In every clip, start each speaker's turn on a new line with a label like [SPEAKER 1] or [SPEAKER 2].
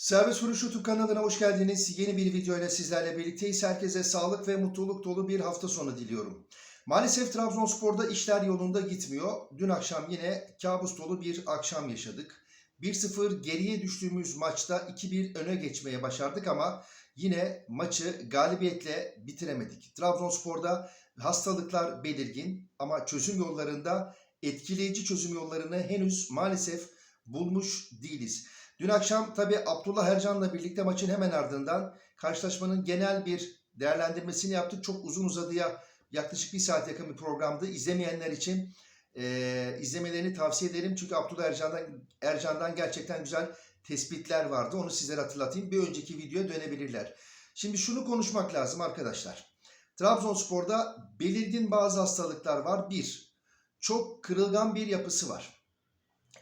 [SPEAKER 1] Serbest Vuruş YouTube kanalına hoş geldiniz. Yeni bir video ile sizlerle birlikteyiz. Herkese sağlık ve mutluluk dolu bir hafta sonu diliyorum. Maalesef Trabzonspor'da işler yolunda gitmiyor. Dün akşam yine kabus dolu bir akşam yaşadık. 1-0 geriye düştüğümüz maçta 2-1 öne geçmeye başardık ama yine maçı galibiyetle bitiremedik. Trabzonspor'da hastalıklar belirgin ama çözüm yollarında etkileyici çözüm yollarını henüz maalesef bulmuş değiliz. Dün akşam tabi Abdullah Ercan'la birlikte maçın hemen ardından karşılaşmanın genel bir değerlendirmesini yaptık. Çok uzun uzadıya yaklaşık bir saat yakın bir programdı. İzlemeyenler için e, izlemelerini tavsiye ederim. Çünkü Abdullah Ercan'dan, Ercan'dan gerçekten güzel tespitler vardı. Onu sizlere hatırlatayım. Bir önceki videoya dönebilirler. Şimdi şunu konuşmak lazım arkadaşlar. Trabzonspor'da belirgin bazı hastalıklar var. Bir, çok kırılgan bir yapısı var.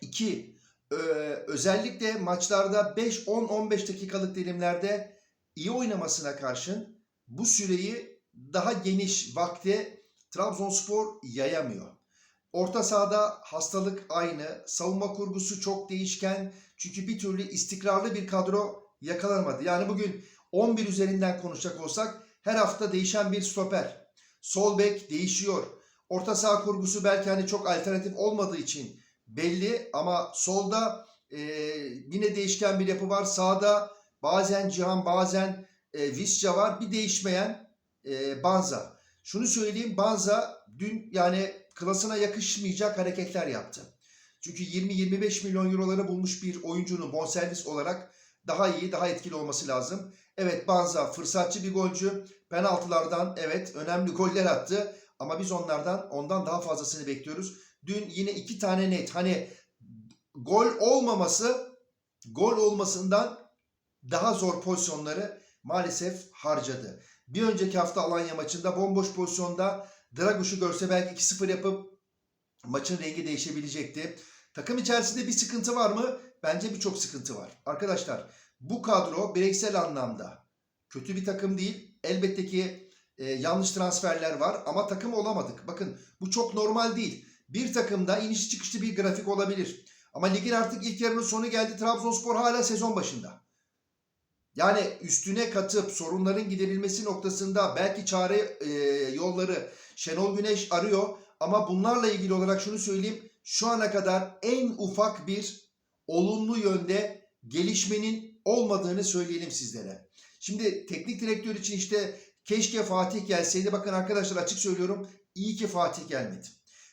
[SPEAKER 1] İki, ee, özellikle maçlarda 5-10-15 dakikalık dilimlerde iyi oynamasına karşın bu süreyi daha geniş vakte Trabzonspor yayamıyor. Orta sahada hastalık aynı, savunma kurgusu çok değişken çünkü bir türlü istikrarlı bir kadro yakalanmadı. Yani bugün 11 üzerinden konuşacak olsak her hafta değişen bir stoper. Sol bek değişiyor. Orta saha kurgusu belki hani çok alternatif olmadığı için belli ama solda e, yine değişken bir yapı var. Sağda bazen Cihan bazen e, Visca var. Bir değişmeyen e, Banza. Şunu söyleyeyim Banza dün yani klasına yakışmayacak hareketler yaptı. Çünkü 20-25 milyon euroları bulmuş bir oyuncunun bonservis olarak daha iyi, daha etkili olması lazım. Evet Banza fırsatçı bir golcü. Penaltılardan evet önemli goller attı. Ama biz onlardan ondan daha fazlasını bekliyoruz. Dün yine iki tane net. Hani gol olmaması gol olmasından daha zor pozisyonları maalesef harcadı. Bir önceki hafta Alanya maçında bomboş pozisyonda Draguş'u görse belki 2-0 yapıp maçın rengi değişebilecekti. Takım içerisinde bir sıkıntı var mı? Bence birçok sıkıntı var. Arkadaşlar bu kadro bireysel anlamda kötü bir takım değil. Elbette ki e, yanlış transferler var ama takım olamadık. Bakın bu çok normal değil. Bir takımda iniş çıkışlı bir grafik olabilir. Ama ligin artık ilk yarının sonu geldi. Trabzonspor hala sezon başında. Yani üstüne katıp sorunların giderilmesi noktasında belki çare e, yolları Şenol Güneş arıyor. Ama bunlarla ilgili olarak şunu söyleyeyim. Şu ana kadar en ufak bir olumlu yönde gelişmenin olmadığını söyleyelim sizlere. Şimdi teknik direktör için işte keşke Fatih gelseydi. Bakın arkadaşlar açık söylüyorum. İyi ki Fatih gelmedi.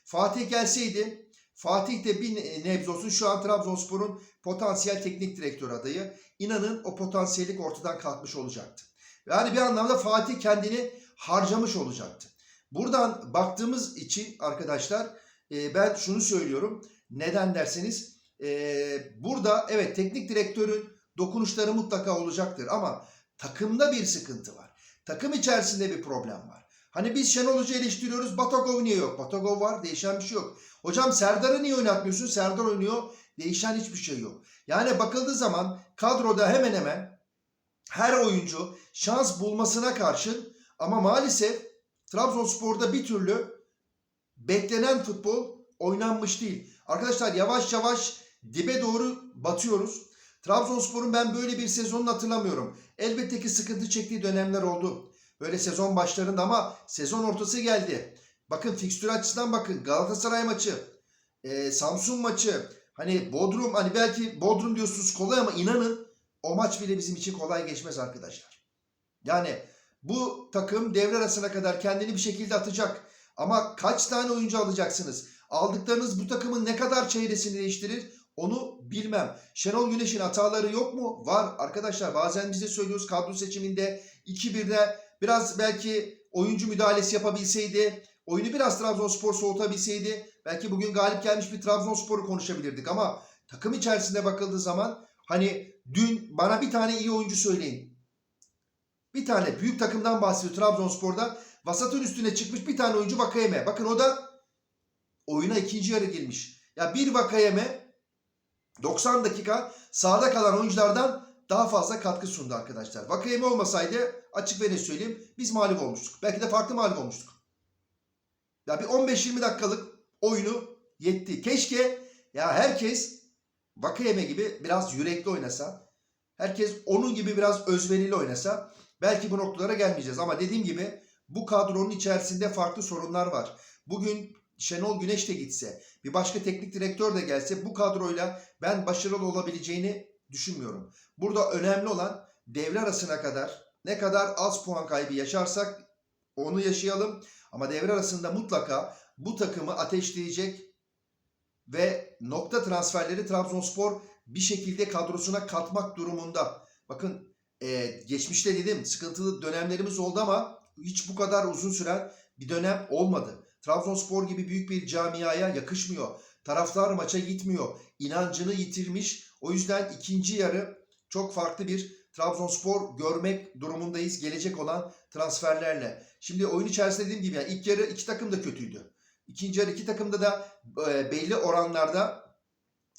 [SPEAKER 1] Fatih gelseydi Fatih de bir nebze olsun şu an Trabzonspor'un potansiyel teknik direktör adayı. İnanın o potansiyellik ortadan kalkmış olacaktı. Yani bir anlamda Fatih kendini harcamış olacaktı. Buradan baktığımız için arkadaşlar e, ben şunu söylüyorum. Neden derseniz e, burada evet teknik direktörün dokunuşları mutlaka olacaktır ama takımda bir sıkıntı var. Takım içerisinde bir problem var. Hani biz Şenol Hoca eleştiriyoruz. Batagov niye yok? Batagov var. Değişen bir şey yok. Hocam Serdar'ı niye oynatmıyorsun? Serdar oynuyor. Değişen hiçbir şey yok. Yani bakıldığı zaman kadroda hemen hemen her oyuncu şans bulmasına karşın ama maalesef Trabzonspor'da bir türlü beklenen futbol oynanmış değil. Arkadaşlar yavaş yavaş dibe doğru batıyoruz. Trabzonspor'un ben böyle bir sezonunu hatırlamıyorum. Elbette ki sıkıntı çektiği dönemler oldu. Böyle sezon başlarında ama sezon ortası geldi. Bakın fikstür açısından bakın Galatasaray maçı, e, Samsun maçı, hani Bodrum hani belki Bodrum diyorsunuz kolay ama inanın o maç bile bizim için kolay geçmez arkadaşlar. Yani bu takım devre arasına kadar kendini bir şekilde atacak. Ama kaç tane oyuncu alacaksınız? Aldıklarınız bu takımın ne kadar çeyresini değiştirir? Onu bilmem. Şenol Güneş'in hataları yok mu? Var arkadaşlar. Bazen biz de söylüyoruz kadro seçiminde 2-1'de biraz belki oyuncu müdahalesi yapabilseydi, oyunu biraz Trabzonspor soğutabilseydi belki bugün galip gelmiş bir Trabzonspor'u konuşabilirdik ama takım içerisinde bakıldığı zaman hani dün bana bir tane iyi oyuncu söyleyin. Bir tane büyük takımdan bahsediyor Trabzonspor'da. Vasatın üstüne çıkmış bir tane oyuncu Vakayeme. Bakın o da oyuna ikinci yarı girmiş. Ya bir Vakayeme 90 dakika sahada kalan oyunculardan daha fazla katkı sundu arkadaşlar. Vakayeme olmasaydı açık ve net söyleyeyim biz mağlup olmuştuk. Belki de farklı mağlup olmuştuk. Ya bir 15-20 dakikalık oyunu yetti. Keşke ya herkes Vakayeme gibi biraz yürekli oynasa. herkes onun gibi biraz özverili oynasa belki bu noktalara gelmeyeceğiz. Ama dediğim gibi bu kadronun içerisinde farklı sorunlar var. Bugün Şenol Güneş de gitse, bir başka teknik direktör de gelse bu kadroyla ben başarılı olabileceğini düşünmüyorum. Burada önemli olan devre arasına kadar ne kadar az puan kaybı yaşarsak onu yaşayalım. Ama devre arasında mutlaka bu takımı ateşleyecek ve nokta transferleri Trabzonspor bir şekilde kadrosuna katmak durumunda. Bakın e, geçmişte dedim sıkıntılı dönemlerimiz oldu ama hiç bu kadar uzun süren bir dönem olmadı. Trabzonspor gibi büyük bir camiaya yakışmıyor. Taraftar maça gitmiyor. İnancını yitirmiş. O yüzden ikinci yarı çok farklı bir Trabzonspor görmek durumundayız gelecek olan transferlerle. Şimdi oyun içerisinde dediğim gibi yani ilk yarı iki takım da kötüydü. İkinci yarı iki takımda da e, belli oranlarda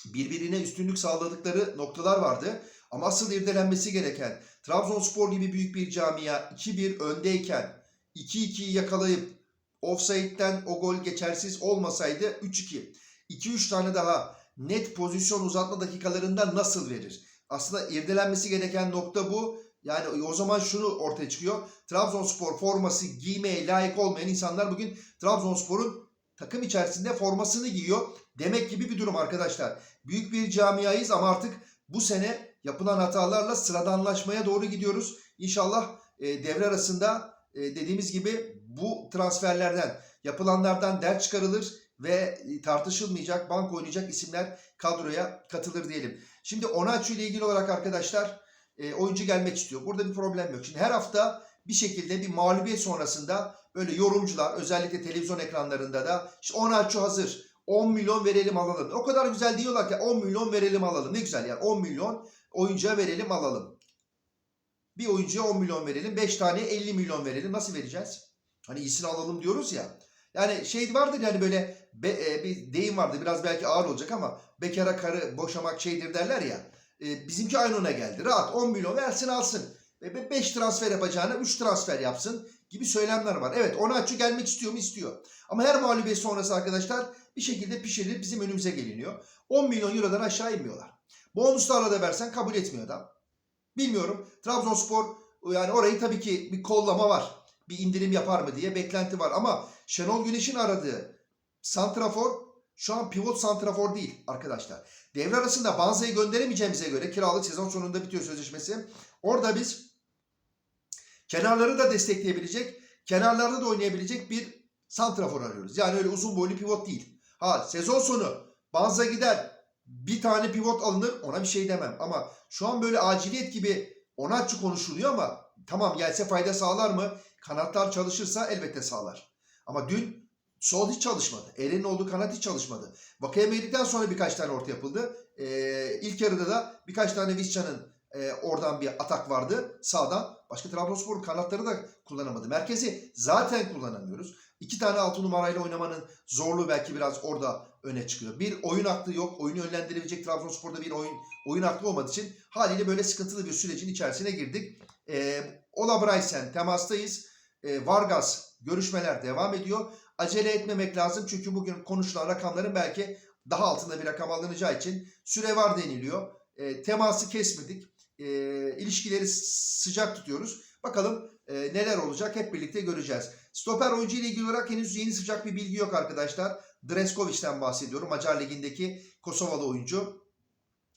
[SPEAKER 1] birbirine üstünlük sağladıkları noktalar vardı. Ama asıl irdelenmesi gereken Trabzonspor gibi büyük bir camia 2-1 öndeyken 2-2'yi yakalayıp offside'den o gol geçersiz olmasaydı 3-2. 2-3 tane daha net pozisyon uzatma dakikalarında nasıl verir? Aslında irdelenmesi gereken nokta bu. Yani o zaman şunu ortaya çıkıyor. Trabzonspor forması giymeye layık olmayan insanlar bugün Trabzonspor'un takım içerisinde formasını giyiyor. Demek gibi bir durum arkadaşlar. Büyük bir camiayız ama artık bu sene yapılan hatalarla sıradanlaşmaya doğru gidiyoruz. İnşallah e, devre arasında e, dediğimiz gibi bu transferlerden, yapılanlardan ders çıkarılır ve tartışılmayacak, bank oynayacak isimler kadroya katılır diyelim. Şimdi Onaçu ile ilgili olarak arkadaşlar e, oyuncu gelmek istiyor. Burada bir problem yok. Şimdi her hafta bir şekilde bir mağlubiyet sonrasında böyle yorumcular özellikle televizyon ekranlarında da işte Onaçu hazır 10 milyon verelim alalım. O kadar güzel diyorlar ki 10 milyon verelim alalım. Ne güzel yani 10 milyon oyuncuya verelim alalım. Bir oyuncuya 10 milyon verelim. 5 tane 50 milyon verelim. Nasıl vereceğiz? Hani iyisini alalım diyoruz ya. Yani şey vardır yani böyle be, e, bir deyim vardı biraz belki ağır olacak ama bekara karı boşamak şeydir derler ya. E, bizimki aynı ona geldi. Rahat 10 milyon versin alsın. 5 transfer yapacağına 3 transfer yapsın gibi söylemler var. Evet Onaçu gelmek istiyor mu? istiyor. Ama her mağlubiyet sonrası arkadaşlar bir şekilde pişirilip bizim önümüze geliniyor. 10 milyon eurodan aşağı inmiyorlar. Bonuslarla da versen kabul etmiyor adam. Bilmiyorum. Trabzonspor yani orayı tabii ki bir kollama var. Bir indirim yapar mı diye beklenti var. Ama Şenol Güneş'in aradığı santrafor şu an pivot santrafor değil arkadaşlar. Devre arasında Banza'yı gönderemeyeceğimize göre kiralık sezon sonunda bitiyor sözleşmesi. Orada biz kenarları da destekleyebilecek, kenarlarda da oynayabilecek bir santrafor arıyoruz. Yani öyle uzun boylu pivot değil. Ha sezon sonu Banza gider bir tane pivot alınır ona bir şey demem. Ama şu an böyle aciliyet gibi Onatçı konuşuluyor ama tamam gelse fayda sağlar mı? Kanatlar çalışırsa elbette sağlar. Ama dün sol hiç çalışmadı. Eren'in olduğu kanat hiç çalışmadı. Vakayeme yedikten sonra birkaç tane orta yapıldı. Ee, ilk yarıda da birkaç tane Visca'nın e, oradan bir atak vardı sağdan. Başka Trabzonspor kanatları da kullanamadı. Merkezi zaten kullanamıyoruz. İki tane altı numarayla oynamanın zorluğu belki biraz orada öne çıkıyor. Bir oyun aklı yok. Oyunu yönlendirebilecek Trabzonspor'da bir oyun oyun aklı olmadığı için haliyle böyle sıkıntılı bir sürecin içerisine girdik. E, Ola Bryson temastayız. E, Vargas görüşmeler devam ediyor. Acele etmemek lazım çünkü bugün konuşulan rakamların belki daha altında bir rakam alınacağı için süre var deniliyor. E, teması kesmedik. E, ilişkileri sıcak tutuyoruz. Bakalım e, neler olacak hep birlikte göreceğiz. Stoper oyuncu ile ilgili olarak henüz yeni sıcak bir bilgi yok arkadaşlar. Dreskovic'den bahsediyorum. Macar Ligi'ndeki Kosovalı oyuncu.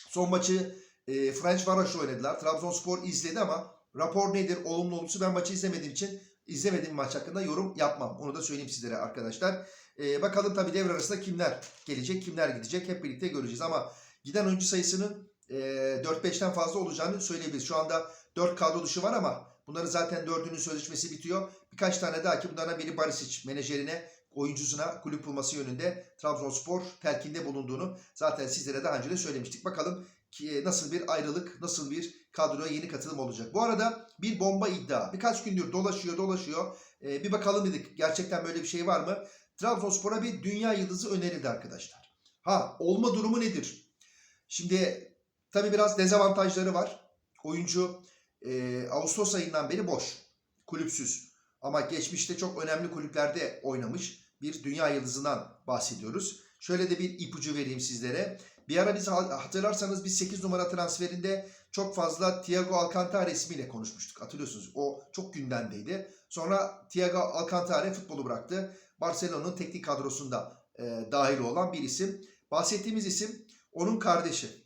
[SPEAKER 1] Son maçı e, French Varoş'la oynadılar. Trabzonspor izledi ama rapor nedir, olumlu olumsuz ben maçı izlemediğim için izlemediğim maç hakkında yorum yapmam. Onu da söyleyeyim sizlere arkadaşlar. E, bakalım tabii devre arasında kimler gelecek, kimler gidecek hep birlikte göreceğiz. Ama giden oyuncu sayısının e, 4-5'ten fazla olacağını söyleyebiliriz. Şu anda 4 kadro dışı var ama bunların zaten 4'ünün sözleşmesi bitiyor. Birkaç tane daha ki bunlardan biri Barisic menajerine oyuncusuna kulüp bulması yönünde Trabzonspor telkinde bulunduğunu zaten sizlere daha önce de söylemiştik. Bakalım ki nasıl bir ayrılık, nasıl bir kadroya yeni katılım olacak. Bu arada bir bomba iddia. Birkaç gündür dolaşıyor dolaşıyor. Ee, bir bakalım dedik gerçekten böyle bir şey var mı? Trabzonspor'a bir dünya yıldızı önerildi arkadaşlar. Ha olma durumu nedir? Şimdi tabii biraz dezavantajları var. Oyuncu e, Ağustos ayından beri boş. Kulüpsüz. Ama geçmişte çok önemli kulüplerde oynamış bir dünya yıldızından bahsediyoruz. Şöyle de bir ipucu vereyim sizlere. Bir ara biz ha- hatırlarsanız biz 8 numara transferinde çok fazla Thiago Alcantara ismiyle konuşmuştuk. Hatırlıyorsunuz. O çok gündemdeydi. Sonra Thiago Alcantara futbolu bıraktı. Barcelona'nın teknik kadrosunda e, dahil olan bir isim. Bahsettiğimiz isim onun kardeşi.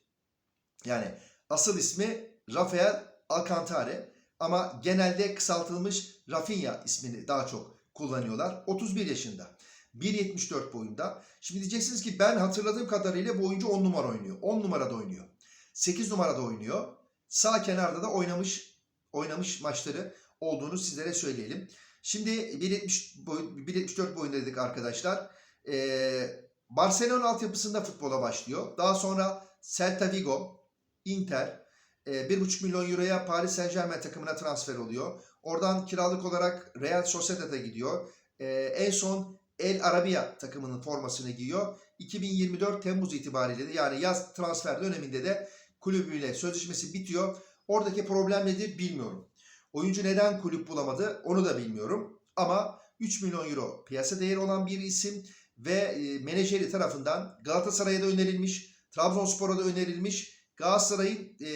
[SPEAKER 1] Yani asıl ismi Rafael Alcantara ama genelde kısaltılmış Rafinha ismini daha çok kullanıyorlar. 31 yaşında. 1.74 boyunda. Şimdi diyeceksiniz ki ben hatırladığım kadarıyla bu oyuncu 10 numara oynuyor. 10 numarada oynuyor. 8 numarada oynuyor. Sağ kenarda da oynamış oynamış maçları olduğunu sizlere söyleyelim. Şimdi 1.70 boy, 1.74 boyunda dedik arkadaşlar. Ee, Barcelona altyapısında futbola başlıyor. Daha sonra Celta Vigo, Inter, e, 1.5 milyon euroya Paris Saint Germain takımına transfer oluyor. Oradan kiralık olarak Real Sociedad'a gidiyor. E, en son El Arabiya takımının formasını giyiyor. 2024 Temmuz itibariyle de yani yaz transfer döneminde de kulübüyle sözleşmesi bitiyor. Oradaki problem nedir bilmiyorum. Oyuncu neden kulüp bulamadı onu da bilmiyorum. Ama 3 milyon euro piyasa değeri olan bir isim ve e, menajeri tarafından Galatasaray'a da önerilmiş, Trabzonspor'a da önerilmiş. Galatasaray'ın e,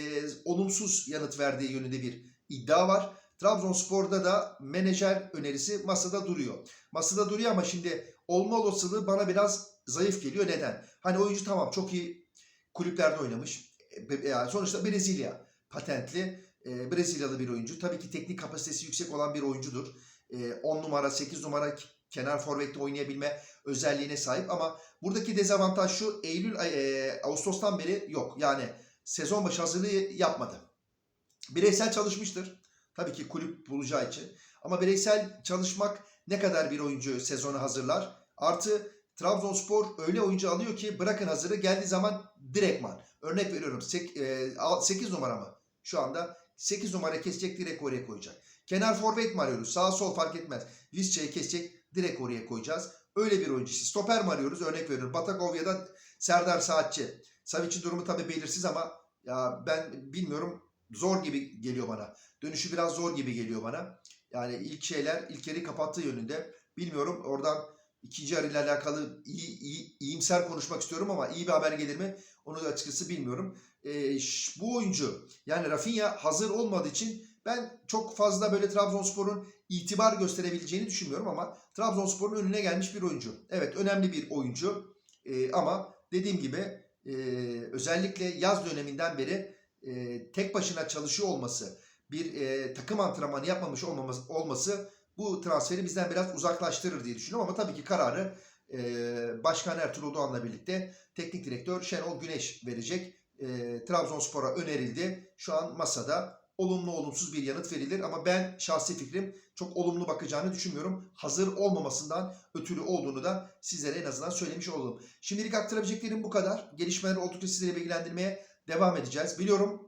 [SPEAKER 1] olumsuz yanıt verdiği yönünde bir iddia var. Trabzonspor'da da menajer önerisi masada duruyor. Masada duruyor ama şimdi olma olasılığı bana biraz zayıf geliyor. Neden? Hani oyuncu tamam çok iyi kulüplerde oynamış. E, Yani sonuçta Brezilya patentli e, Brezilyalı bir oyuncu. Tabii ki teknik kapasitesi yüksek olan bir oyuncudur. E, 10 numara 8 numara kenar forvette oynayabilme özelliğine sahip ama buradaki dezavantaj şu Eylül e, Ağustos'tan beri yok. Yani sezon başı hazırlığı yapmadı. Bireysel çalışmıştır. Tabii ki kulüp bulacağı için. Ama bireysel çalışmak ne kadar bir oyuncu sezonu hazırlar? Artı Trabzonspor öyle oyuncu alıyor ki bırakın hazırı geldiği zaman direktman. Örnek veriyorum 8 numara mı? Şu anda 8 numara kesecek direkt oraya koyacak. Kenar forvet mi arıyoruz? Sağ sol fark etmez. Visca'yı kesecek direkt oraya koyacağız. Öyle bir oyuncu. Stoper mi arıyoruz? Örnek veriyorum. Batakovya'da Serdar Saatçi. Savic'in durumu tabii belirsiz ama ya ben bilmiyorum zor gibi geliyor bana. Dönüşü biraz zor gibi geliyor bana. Yani ilk şeyler ilk yeri kapattığı yönünde. Bilmiyorum oradan ikinci yarıyla alakalı iyi, iyi, iyimser konuşmak istiyorum ama iyi bir haber gelir mi? Onu da açıkçası bilmiyorum. Ş- bu oyuncu yani Rafinha hazır olmadığı için ben çok fazla böyle Trabzonspor'un itibar gösterebileceğini düşünmüyorum ama Trabzonspor'un önüne gelmiş bir oyuncu. Evet önemli bir oyuncu Ee, ama dediğim gibi e, özellikle yaz döneminden beri e, tek başına çalışıyor olması, bir e, takım antrenmanı yapmamış olmaması, olması bu transferi bizden biraz uzaklaştırır diye düşünüyorum. Ama tabii ki kararı e, Başkan Ertuğrul Doğan'la birlikte teknik direktör Şenol Güneş verecek. E, Trabzonspor'a önerildi. Şu an masada olumlu olumsuz bir yanıt verilir ama ben şahsi fikrim çok olumlu bakacağını düşünmüyorum. Hazır olmamasından ötürü olduğunu da sizlere en azından söylemiş oldum. Şimdilik aktarabileceklerim bu kadar. Gelişmeler oldukça sizleri bilgilendirmeye devam edeceğiz. Biliyorum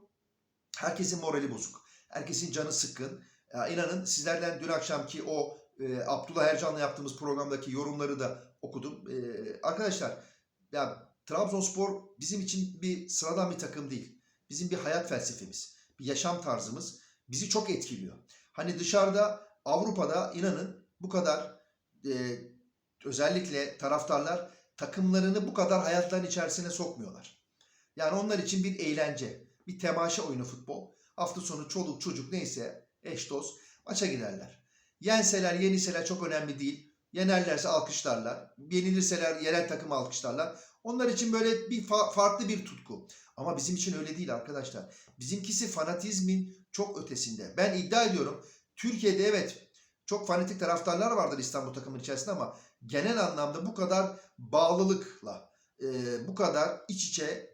[SPEAKER 1] herkesin morali bozuk. Herkesin canı sıkkın. Ya inanın sizlerden dün akşamki o e, Abdullah Ercan'la yaptığımız programdaki yorumları da okudum. E, arkadaşlar ya Trabzonspor bizim için bir sıradan bir takım değil. Bizim bir hayat felsefemiz, bir yaşam tarzımız bizi çok etkiliyor. Hani dışarıda Avrupa'da inanın bu kadar e, özellikle taraftarlar takımlarını bu kadar hayatların içerisine sokmuyorlar. Yani onlar için bir eğlence, bir temaşa oyunu futbol. Hafta sonu çoluk çocuk neyse eş dost maça giderler. Yenseler yenilseler çok önemli değil. Yenerlerse alkışlarlar. Yenilirseler yerel takım alkışlarlar. Onlar için böyle bir fa- farklı bir tutku. Ama bizim için öyle değil arkadaşlar. Bizimkisi fanatizmin çok ötesinde. Ben iddia ediyorum Türkiye'de evet çok fanatik taraftarlar vardır İstanbul takımının içerisinde ama genel anlamda bu kadar bağlılıkla, e, bu kadar iç içe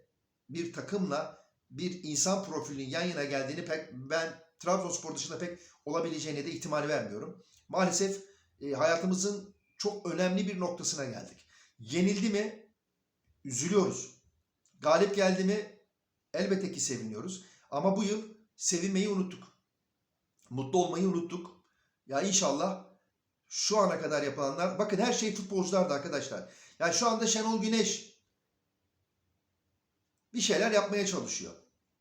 [SPEAKER 1] bir takımla bir insan profilinin yan yana geldiğini pek ben Trabzonspor dışında pek olabileceğine de ihtimal vermiyorum. Maalesef e, hayatımızın çok önemli bir noktasına geldik. Yenildi mi üzülüyoruz. Galip geldi mi elbette ki seviniyoruz. Ama bu yıl sevinmeyi unuttuk. Mutlu olmayı unuttuk. Ya inşallah şu ana kadar yapılanlar bakın her şey futbolcularda arkadaşlar. Yani şu anda Şenol Güneş bir şeyler yapmaya çalışıyor.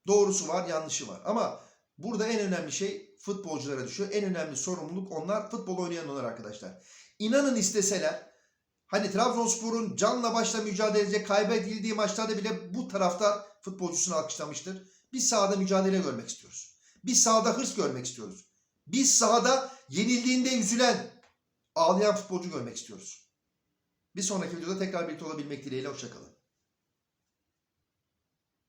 [SPEAKER 1] Doğrusu var, yanlışı var. Ama burada en önemli şey futbolculara düşüyor. En önemli sorumluluk onlar futbol oynayan onlar arkadaşlar. İnanın isteseler Hani Trabzonspor'un canla başla mücadele edecek kaybedildiği maçlarda bile bu taraftar futbolcusunu alkışlamıştır. Biz sahada mücadele görmek istiyoruz. Biz sahada hırs görmek istiyoruz. Biz sahada yenildiğinde üzülen, ağlayan futbolcu görmek istiyoruz. Bir sonraki videoda tekrar birlikte olabilmek dileğiyle. Hoşçakalın.